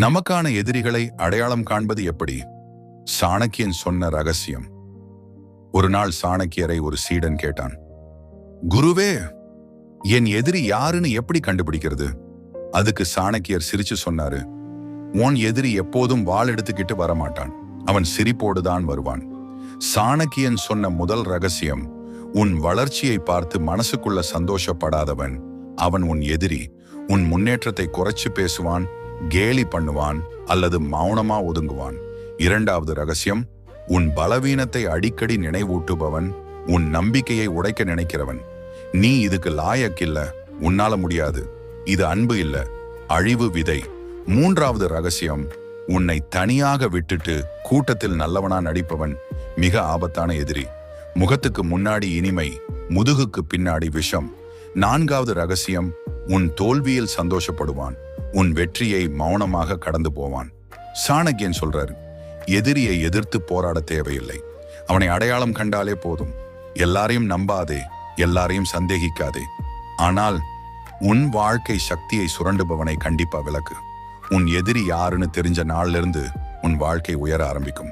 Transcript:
நமக்கான எதிரிகளை அடையாளம் காண்பது எப்படி? சாணக்கியன் சொன்ன ரகசியம். ஒரு நாள் சாணக்கியரை ஒரு சீடன் கேட்டான். குருவே என் எதிரி யாருன்னு எப்படி கண்டுபிடிக்கிறது? அதுக்கு சாணக்கியர் சிரிச்சு சொன்னாரு. உன் எதிரி எப்போதும் வாள் எடுத்துக்கிட்டு வரமாட்டான். அவன் சிரிப்போடு தான் வருவான். சாணக்கியன் சொன்ன முதல் ரகசியம் உன் வளர்ச்சியை பார்த்து மனசுக்குள்ள சந்தோஷப்படாதவன். அவன் உன் எதிரி. உன் முன்னேற்றத்தை குறைச்சு பேசுவான். கேலி பண்ணுவான் அல்லது மௌனமா ஒதுங்குவான். இரண்டாவது ரகசியம் உன் பலவீனத்தை அடிக்கடி நினைவூட்டுபவன் உன் நம்பிக்கையை உடைக்க நினைக்கிறவன். நீ இதுக்கு லாயக்கில்ல உன்னால முடியாது. இது அன்பு இல்ல அழிவு விதை. மூன்றாவது ரகசியம் உன்னை தனியாக விட்டுட்டு கூட்டத்தில் நல்லவனா நடிப்பவன் மிக ஆபத்தான எதிரி. முகத்துக்கு முன்னாடி இனிமை முதுகுக்கு பின்னாடி விஷம். நான்காவது ரகசியம் உன் தோல்வியில் சந்தோஷப்படுவான். உன் வெற்றியை மௌனமாக கடந்து போவான். சாணக்கியன் சொல்றாரு எதிரியை எதிர்த்து போராட தேவையில்லை. அவனை அடையாளம் கண்டாலே போதும். எல்லாரையும் நம்பாதே எல்லாரையும் சந்தேகிக்காதே. ஆனால் உன் வாழ்க்கை சக்தியை சுரண்டுபவனை கண்டிப்பா விளக்கு. உன் எதிரி யாருன்னு தெரிஞ்ச நாள்ல இருந்து உன் வாழ்க்கை உயர ஆரம்பிக்கும்.